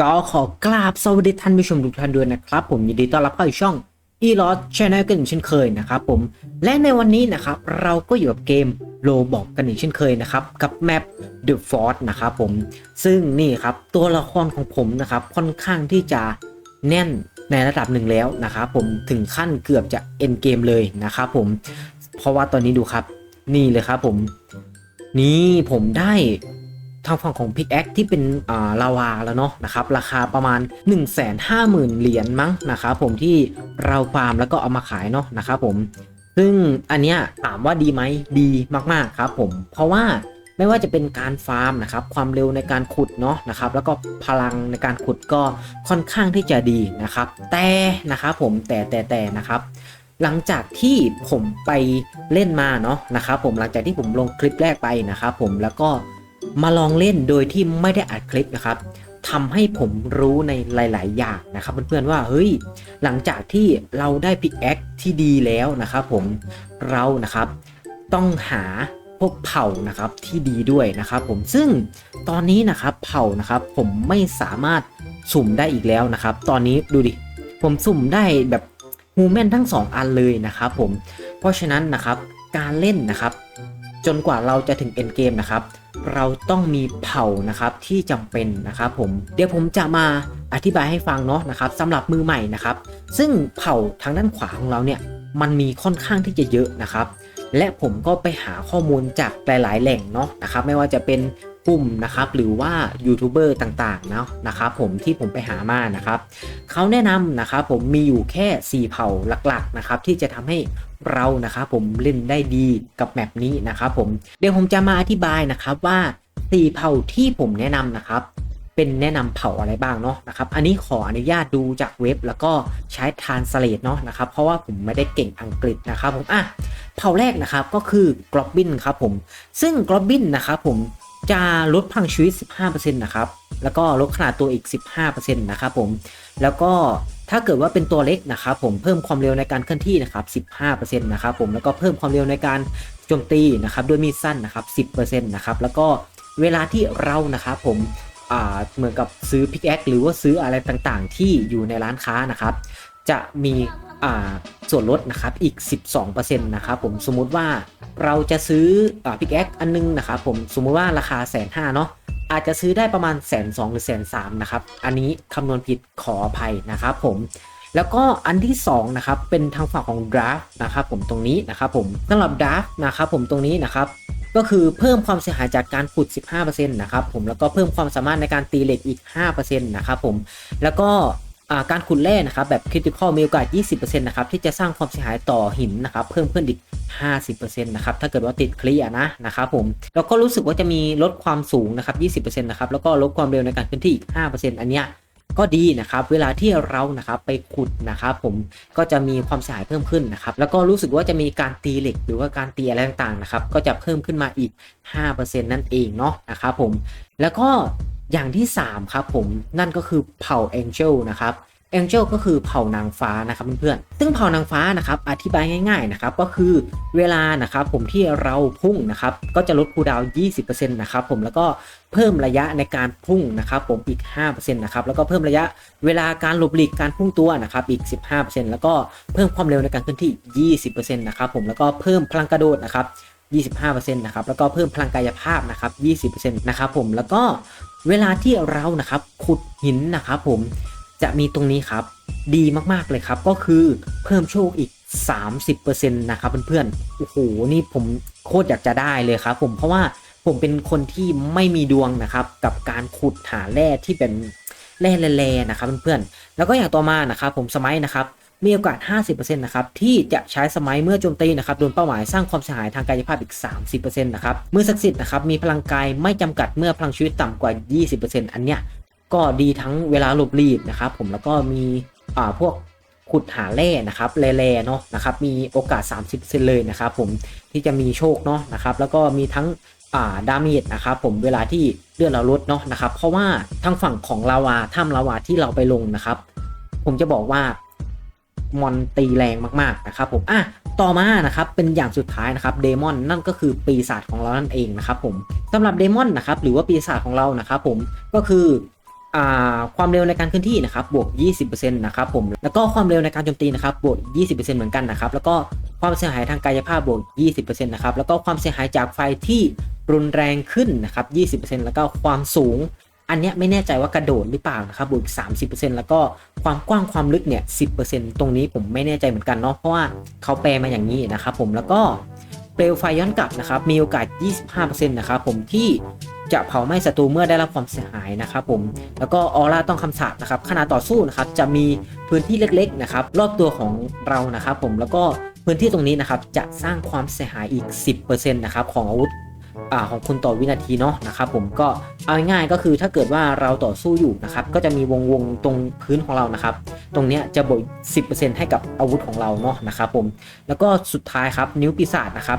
ก็ขอกราบสวัสดีท่านผู้ชมทุกท่านด้วยนะครับ ผมยินดีต้อนรับเข้าสู่ช่อง e l o s Channel กันอีกเช่นเคยนะครับผมและในวันนี้นะครับเราก็อยู่กับเกมโลบอกกันอีกเช่นเคยนะครับกับแมป The Force นะครับผมซึ่งนี่ครับตัวละครของผมนะครับค่อนข้างที่จะแน่นในระดับหนึ่งแล้วนะครับผมถึงขั้นเกือบจะเอ็นเกมเลยนะครับผมเพราะว่าตอนนี้ดูครับนี่เลยครับผมนี่ผมได้ ทางฝั่งของพิกแอคที่เป็นลาวาแล้วเนาะนะครับราคาประมาณ 1 5 0 0 0 0 เหรียญมั้งนะครับผมที่เราฟาร์มแล้วก็เอามาขายเนาะนะครับผมซึ่งอันเนี้ยถามว่าดีไหมดีมากๆครับผมเพราะว่าไม่ว่าจะเป็นการฟาร์มนะครับความเร็วในการขุดเนาะนะครับแล้วก็พลังในการขุดก็ค่อนข้างที่จะดีนะครับแต่นะครับผมแต่แต่แต่นะครับหลังจากที่ผมไปเล่นมาเนาะนะครับผมหลังจากที่ผมลงคลิปแรกไปนะครับผมแล้วก็ มาลองเล่นโดยที่ไม่ได้อัดคลิปนะครับทำให้ผมรู้ในหลาย ๆ อย่างนะครับเพื่อน ๆ ว่าเฮ้ยหลังจากที่เราได้พิกแอคที่ดีแล้วนะครับผมเรานะครับต้องหาพวกเผ่านะครับที่ดีด้วยนะครับผมซึ่งตอนนี้นะครับเผ่านะครับผมไม่สามารถสุ่มได้อีกแล้วนะครับ ตอนนี้ดูดิผมสุ่มได้แบบฮูแมนทั้ง 2 อันเลยนะครับผมเพราะฉะนั้นนะครับการเล่นนะครับ จนกว่าเราจะถึงเอ็นเกมนะครับ เราต้องมีเผ่านะครับที่จำเป็นนะครับผม เดี๋ยวผมจะมาอธิบายให้ฟังเนาะนะครับสำหรับมือใหม่นะครับ ซึ่งเผ่าทางด้านขวาของเราเนี่ยมันมีค่อนข้างที่จะเยอะนะครับ และผมก็ไปหาข้อมูลจากหลาย ๆ แหล่งเนาะนะครับ ไม่ว่าจะเป็นกลุ่มนะครับหรือว่ายูทูบเบอร์ต่างๆเนาะนะครับผมที่ผมไปหามานะครับเขาแนะนำนะครับผมมีอยู่แค่ 4 เผ่าหลักๆนะครับที่จะทำให้ เรานะครับผมเล่นได้ดีกับแมปนี้นะครับผมเดี๋ยวผมจะมาอธิบายนะครับว่า4เผ่าที่ผมแนะนำนะครับ เป็นแนะนำเผ่าอะไรบ้างเนาะนะครับ อันนี้ขออนุญาตดูจากเว็บแล้วก็ใช้ทานสเลตเนาะนะครับ เพราะว่าผมไม่ได้เก่งอังกฤษนะครับผมอะเผ่าแรกนะครับก็คือกรอบบินครับผม ซึ่งกรอบบินนะครับผมจะลดพังชีวิต 15%นะครับ แล้วก็ลดขนาดตัวอีก 15%นะครับผม แล้วก็ ถ้าเกิดว่าเป็นตัวเล็กนะครับผมเพิ่มความเร็วในการเคลื่อนที่นะครับ 15%นะครับผมแล้วก็เพิ่มความเร็วในการโจมตีนะครับด้วยมีดสั้นนะครับ 10%นะครับแล้วก็เวลาที่เรานะครับผมเหมือนกับซื้อพิกแอคหรือว่าซื้ออะไรต่างๆ ที่อยู่ในร้านค้านะครับ จะมีส่วนลดนะครับอีก 12%นะครับผมสมมุติว่าเราจะซื้ออพิกแอคอันนึงนะครับผมสมมุติว่าราคาแสนห้าเนาะ อาจจะซื้อได้ประมาณแสนสองหรือแสนสามนะครับ อันนี้คำนวณผิดขออภัยนะครับผมแล้วก็อันที่2นะครับเป็นทางฝั่งของ draft นะครับผมตรงนี้นะครับผมสำหรับ draft นะครับผมตรงนี้นะครับก็คือเพิ่มความเสียหายจากการขุด 15%นะครับผมแล้วก็เพิ่มความสามารถในการตีเหล็กอีก 5%นะครับผมแล้วก็ การขุดแร่นะครับแบบคริติคอลมีโอกาส 20%นะครับที่จะสร้างความเสียหายต่อหินนะครับเพิ่มขึ้นอีก 50%นะครับถ้าเกิดว่าติดเคลียนะนะครับผมแล้วก็รู้สึกว่าจะมีลดความสูงนะครับ20%นะครับแล้วก็ลดความเร็วในการเคลื่อนที่อีก 5%อันเนี้ยก็ดีนะครับเวลาที่เรานะครับไปขุดนะครับผมก็จะมีความเสียหายเพิ่มขึ้นนะครับแล้วก็รู้สึกว่าจะมีการตีเหล็กหรือว่าการตีอะไรต่างๆนะครับก็จะเพิ่มขึ้นมาอีก 5%นั่นเองเนาะนะครับผมแล้วก็ อย่างที่ 3 ครับผมนั่นก็คือเผ่า Angel นะครับ Angel ก็คือเผ่านางฟ้านะครับเพื่อนๆซึ่งเผ่านางฟ้านะครับอธิบายง่ายๆนะครับก็คือเวลานะครับผมที่เราพุ่งนะครับก็จะลดคูดาว 20%นะครับผมแล้วก็เพิ่มระยะในการพุ่งนะครับผมอีก 5%นะครับแล้วก็เพิ่มระยะเวลาการหลบหลีกการพุ่งตัวนะครับอีก 15%แล้วก็เพิ่มความเร็วในการเคลื่อนที่ 20%นะครับผมแล้วก็เพิ่มพลังกระโดดนะครับ25%นะครับแล้วก็เพิ่มพลังกายภาพนะครับ20%นะครับผมแล้วก็ เวลาที่เรานะครับขุดหินนะครับผมจะมีตรงนี้ครับดีมากๆเลยครับก็คือเพิ่มโชคอีก 30%นะครับเพื่อนๆโอ้โหนี่ผมโคตรอยากจะได้เลยครับผมเพราะว่าผมเป็นคนที่ไม่มีดวงนะครับกับการขุดหาแร่ที่เป็นแร่แร่นะครับเพื่อนๆแล้วก็อย่างต่อมานะครับผมสมัยนะครับ มีโอกาส 50%นะครับที่จะใช้สมัยเมื่อโจมตีนะครับโดนเป้าหมายสร้างความเสียหายทางกายภาพอีก 30%นะครับมือศักดิ์สิทธิ์นะครับมีพลังกายไม่จำกัดเมื่อพลังชีวิตต่ำกว่า 20%อันเนี้ยก็ดีทั้งเวลาหลบหลีกนะครับผมแล้วก็มีอ่าพวกขุดหาแร่นะครับแร่ๆเนาะนะครับมีโอกาส 30%เลยนะครับผมที่จะมีโชคเนาะนะครับแล้วก็มีทั้งอ่าดาเมจนะครับผมเวลาที่เลือดเราลดเนาะนะครับเพราะว่าทางฝั่งของลาวาถ้ำลาวาที่เราไปลงนะครับ ผมจะบอกว่า มอนตีแรงมากๆนะครับผมอะต่อมานะครับเป็นอย่างสุดท้ายนะครับเดมอนนั่นก็คือปีศาจของเรานั่นเองนะครับผมสำหรับเดมอนนะครับหรือว่าปีศาจของเรานะครับผมก็คือความเร็วในการเคลื่อนที่นะครับบวก 20%นะครับผมแล้วก็ความเร็วในการโจมตีนะครับบวก 20%เหมือนกันนะครับแล้วก็ความเสียหายทางกายภาพบวก 20%นะครับแล้วก็ความเสียหายจากไฟที่รุนแรงขึ้นนะครับ 20%แล้วก็ความสูง อันเนี้ยไม่แน่ใจว่ากระโดดหรือเปล่านะครับบวกอีก30%แล้วก็ความกว้างความลึกเนี่ย10%ตรงนี้ผมไม่แน่ใจเหมือนกันเนาะเพราะว่าเขาแปลมาอย่างนี้นะครับผมแล้วก็เปลวไฟย้อนกลับนะครับมีโอกาส 25%นะครับผมที่จะเผาไหม้ศัตรูเมื่อได้รับความเสียหายนะครับผมแล้วก็ออร่าต้องคำสาปนะครับขณะต่อสู้นะครับจะมีพื้นที่เล็กๆนะครับรอบตัวของเรานะครับผมแล้วก็พื้นที่ตรงนี้นะครับจะสร้างความเสียหายอีก 10%นะครับของอาวุธ อ่าของคุณต่อวินาทีเนาะนะครับผมก็เอาง่ายๆก็คือถ้าเกิดว่าเราต่อสู้อยู่นะครับก็จะมีวงวงตรงพื้นของเรานะครับ ตรงเนี้ยจะบวก10%ให้กับอาวุธของเราเนาะนะครับผมแล้วก็สุดท้ายครับนิ้วปีศาจนะครับ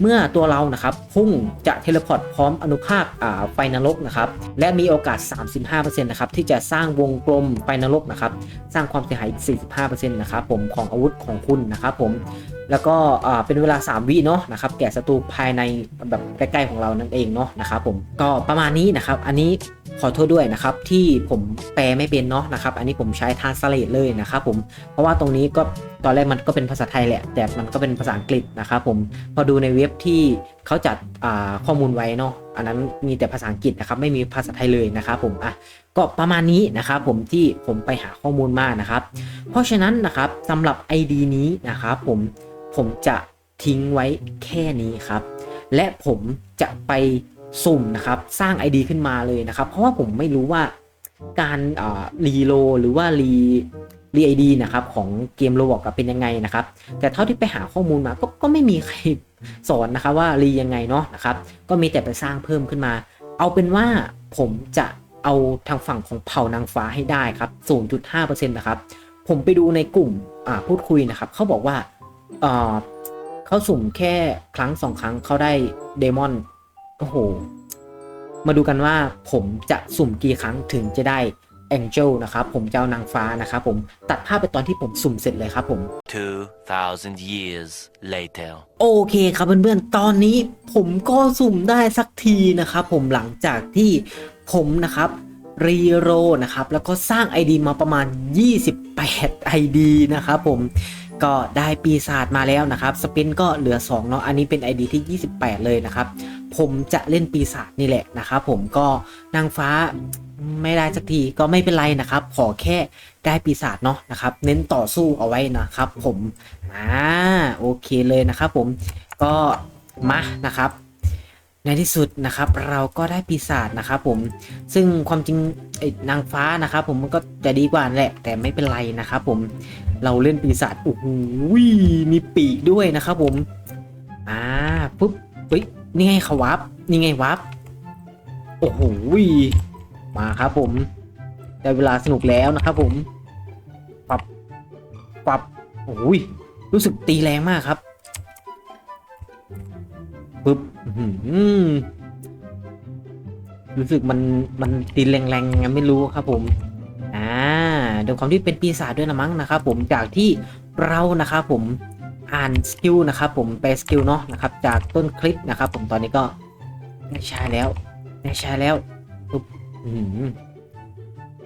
เมื่อตัวเรานะครับพุ่งจะเทเลพอร์ตพร้อมอนุภาคอ่าไฟนรกนะครับและมีโอกาส 35%นะครับที่จะสร้างวงกลมไฟนรกนะครับสร้างความเสียหายอีก45%นะครับผมของอาวุธของคุณนะครับผมแล้วก็อ่าเป็นเวลา 3 วิเนาะนะครับแก่ศัตรูภายในแบบใกล้ๆของเรานั่นเองเนาะนะครับผมก็ประมาณนี้นะครับ อันนี้ขอโทษด้วยนะครับที่ผมแปลไม่เป็นเนาะนะครับ อันนี้ผมใช้ทานสเลตเลยนะครับผมเพราะว่าตรงนี้ก็ตอนแรกมันก็เป็นภาษาไทยแหละ แต่มันก็เป็นภาษาอังกฤษนะครับผมพอดูในเว็บที่เขาจัดข้อมูลไว้เนาะอันนั้นมีแต่ภาษาอังกฤษนะครับไม่มีภาษาไทยเลยนะครับผมอะก็ประมาณนี้นะครับผมที่ผมไปหาข้อมูลมานะครับ เพราะฉะนั้นนะครับสำหรับ ID นี้นะครับผมผมจะทิ้งไว้แค่นี้ครับ และผมจะไปสุ่มนะครับสร้าง ID ขึ้นมาเลยนะครับ เพราะว่าผมไม่รู้ว่าการรีโลหรือว่ารีรีไอดีนะครับของเกมโรบอกเป็นยังไงนะครับ แต่เท่าที่ไปหาข้อมูลมาก็ก็ไม่มีใครสอนนะครับว่ารียังไงเนาะนะครับ ก็มีแต่ไปสร้างเพิ่มขึ้นมา เอาเป็นว่าผมจะเอาทางฝั่งของเผ่านางฟ้าให้ได้ครับ 0.5%นะครับ ผมไปดูในกลุ่มพูดคุยนะครับเขาบอกว่า เอ่อเขาสุ่มแค่ครั้งสองครั้งเขาได้เดมอนโอ้โห มาดูกันว่าผมจะสุ่มกี่ครั้งถึงจะได้แองเจลนะครับผมจะเอานางฟ้านะครับผมตัดภาพไปตอนที่ผมสุ่มเสร็จเลยครับผม 2,000 years later. โอเคครับเพื่อนๆ ตอนนี้ผมก็สุ่มได้สักทีนะครับผมหลังจากที่ผมนะครับรีโรนะครับแล้วก็สร้าง ID มาประมาณ 28 ID นะครับผม ก็ได้ปีศาจมาแล้วนะครับ สปินก็เหลือ2เนาะ อันนี้เป็น ID ที่ 28 เลยนะครับ ผมจะเล่นปีศาจนี่แหละนะครับผมก็นางฟ้าไม่ได้สักทีก็ไม่เป็นไรนะครับ ขอแค่ได้ปีศาจเนาะนะครับ เน้นต่อสู้เอาไว้นะครับผม อ่า โอเคเลยนะครับผม ก็มานะครับ ในที่สุดนะครับเราก็ได้ปีศาจนะครับผมซึ่งความจริงนางฟ้านะครับผมมันก็จะดีกว่าแหละ แต่ไม่เป็นไรนะครับผมเราเล่นปีศาจโอ้โหมีปีกด้วยนะครับผมอ่าปุ๊บเฮ้ยนี่ไงเขาวับนี่ไงวับโอ้โหมาครับผมได้เวลาสนุกแล้วนะครับผมปรับปรับโอ้ยรู้สึกตีแรงมากครับปึ๊บ อื้อหือรู้สึกมันมันตีแรงๆไงไม่รู้ครับผม อ่าโดยความที่เป็นปีศาจด้วยนะมั้งนะครับผมจากที่เรานะครับผมอ่านสกิลนะครับผมไปสกิลเนาะนะครับ จากต้นคลิปนะครับผมตอนนี้ก็ได้ใช้แล้วได้ใช้แล้วอืม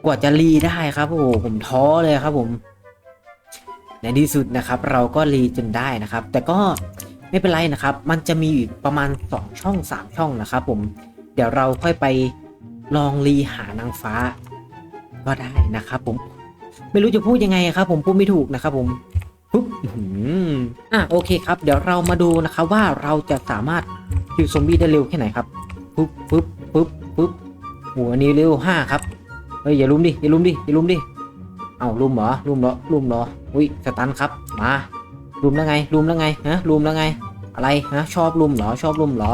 กว่าจะรีได้ครับโอ้โหผมท้อเลยครับผม ในที่สุดนะครับ เราก็รีจนได้นะครับ แต่ก็ ไม่เป็นไรนะครับ มันจะมีอีกประมาณ 2 ช่อง 3 ช่องนะครับผม เดี๋ยวเราค่อยไปลองรีหานางฟ้า ก็ได้นะครับผม ไม่รู้จะพูดยังไงครับ ผมพูดไม่ถูกนะครับผมปุ๊บอื้อหืออะโอเคครับ เดี๋ยวเรามาดูนะครับว่าเราจะสามารถคิวซอมบี้ได้เร็วแค่ไหนครับปุ๊บปุ๊บปุ๊บปุ๊บโหอันนี้เร็วห้าครับ เฮ้ยอย่าลุมดิอย่าลุมดิอย่าลุมดิ เอาลุมเหรอลุมเหรอลุมเหรอ อุ้ยสตันครับ มา ลุมแล้วไงลุมแล้วไงฮะลุมแล้วไง อะไรฮะชอบลุมเหรอชอบลุมเหรอ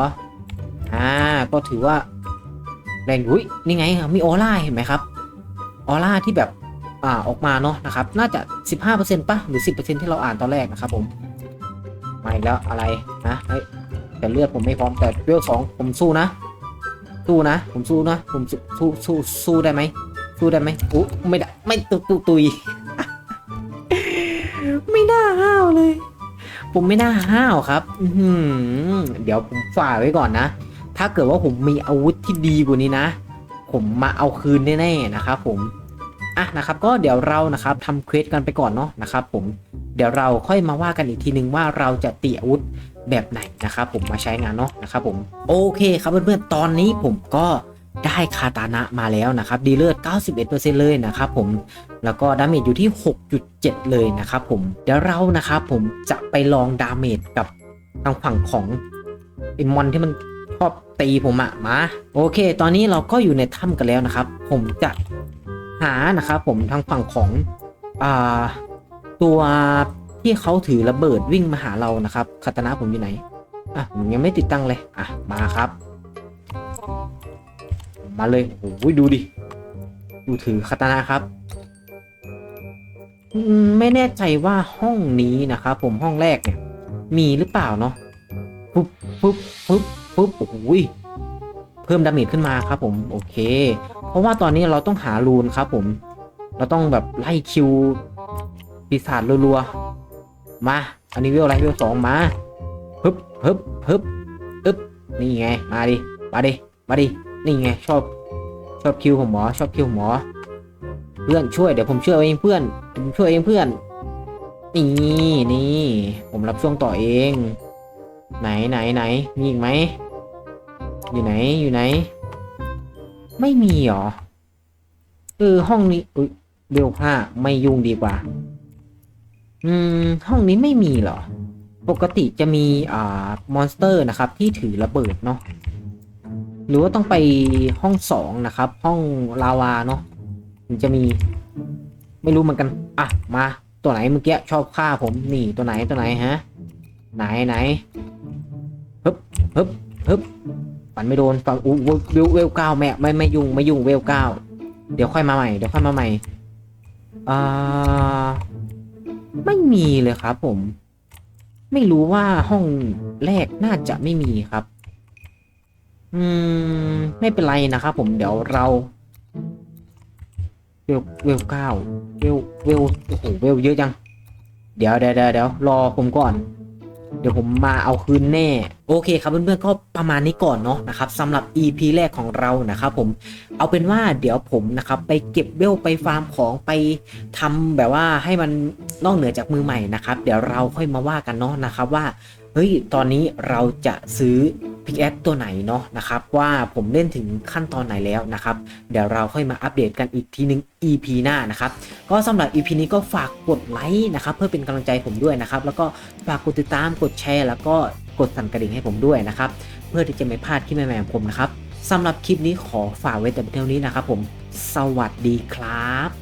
อ่าก็ถือว่าแรงอุ้ยนี่ไงมีออร่าเห็นไหมครับออร่าที่แบบอ่าออกมาเนาะนะครับน่าจะ 15%ป่ะหรือ 10%ที่เราอ่านตอนแรกนะครับผมมาแล้วอะไรนะเฮ้ยแต่เลือดผมไม่พร้อมแต่เวลสองผมสู้นะ สู้นะ ผมสู้นะ ผมสู้สู้สู้ได้ไหมสู้ได้ไหมอู้ไม่ได้ไม่ตุตุตุย ผมไม่น่าห้าวครับ อืเดี๋ยวผมฝ่ากไว้ก่อนนะ ถ้าเกิดว่าผมมีอาวุธที่ดีกว่านี้นะผผมมาเอาคืนแน่ๆนะครับผม อะนะครับ ก็เดี๋ยวเรานะครับทำเควสกันไปก่อนเนาะนะครับผม เดี๋ยวเราค่อยมาว่ากันอีกทีนึงว่าเราจะตีอาวุธแบบไหนนะครับผมมาใช้งานเนาะนะครับผม โอเคครับเพื่อนๆ ตอนนี้ผมก็ ได้คาตานะมาแล้วนะครับดีเลือด 91%เลยนะครับผมแล้วก็ดาเมจอยู่ที่ 6.7 เลยนะครับผมเดี๋ยวเรานะครับผมจะไปลองดาเมจกับทางฝั่งของไอมอนที่มันชอบตีผมอะมา โอเค ตอนนี้เราก็อยู่ในถ้ำกันแล้วนะครับ ผมจะหานะครับผมทางฝั่งของอ่าตัวที่เขาถือระเบิดวิ่งมาหาเรานะครับคาตานะผมอยู่ไหนอะผมยังไม่ติดตั้งเลยอะมาครับ มาเลยโอ้โหดูดิดูถือคาตานะครับไม่แน่ใจว่าห้องนี้นะครับผมห้องแรกเนี่ย มีหรือเปล่าเนาะปุ๊บปุ๊บปุ๊บปุ๊บโอ้โหยเพิ่มดาเมจขึ้นมาครับ ผมโอเค เพราะว่าตอนนี้เราต้องหารูนครับ ผม เราต้องแบบไล่คิวปีศาจรัวๆมาอันนี้เวลอะไรเวลสองมาฮึบฮึบฮึบอึบนี่ไงมาดิมาดิมาดิ นี่ไงชอบชอบคิวผมหมอชอบคิวหมอ เพื่อนช่วยเดี๋ยวผมช่วยเองเพื่อนผมช่วยเองเพื่อนนี่นี่ผมรับช่วงต่อเอง ไหนไหนไหนมีอีกไหมอยู่ไหนอยู่ไหน ไม่มีหรอเออห้องนี้อุ้ยเบลห้าไม่ยุ่งดีกว่า อืม ห้องนี้ไม่มีหรอ ปกติจะมีอ่ามอนสเตอร์นะครับ ที่ถือระเบิดเนาะ หรือว่าต้องไปห้องสองนะครับ ห้องลาวาเนาะถึงจะมีไม่รู้เหมือนกัน อะ มา ตัวไหนเมื่อกี้ชอบฆ่าผมนี่ตัวไหนตัวไหนฮะ ไหนไหนฮึบฮึบฮึบฝันไม่โดนฝันอู้เวลเวลเก้าแม่ไม่ไม่ยุ่งไม่ยุ่งเวลเก้าเดี๋ยวค่อยมาใหม่เดี๋ยวค่อยมาใหม่อ่าไม่มีเลยครับผม ไม่รู้ว่าห้องแรกน่าจะไม่มีครับ อืม ไม่เป็นไรนะครับผมเดี๋ยวเรา เวลเวลเก้าเวลเวลโอ้โหเวลเยอะจัง เดี๋ยวเดี๋ยวเดี๋ยวยวรอผมก่อน เดี๋ยวผมมาเอาคืนแน่ โอเคครับเพื่อนๆก็ประมาณนี้ก่อนเนาะนะครับสำหรับ EP แรกของเรานะครับผมเอาเป็นว่าเดี๋ยวผมนะครับไปเก็บเวลไปฟาร์มของไปทำแบบว่าให้มันนอกเหนือจากมือใหม่นะครับ เดี๋ยวเราค่อยมาว่ากันเนาะนะครับว่าเฮ้ยตอนนี้เราจะซื้อ พิกแอตัวไหนเนาะนะครับว่าผมเล่นถึงขั้นตอนไหนแล้วนะครับ เดี๋ยวเราค่อยมาอัปเดตกันอีกทีนึง EP หน้านะครับ ก็สำหรับ EP นี้ก็ฝากกดไลค์นะครับเพื่อเป็นกำลังใจผมด้วยนะครับ แล้วก็ฝากกดติดตามกดแชร์ แล้วก็กดสั่นกระดิ่งให้ผมด้วยนะครับ เพื่อที่จะไม่พลาดคลิปใหม่ๆของผมนะครับสำหรับคลิปนี้ขอฝากไว้แต่เพียงเท่านี้นะครับผมสวัสดีครับ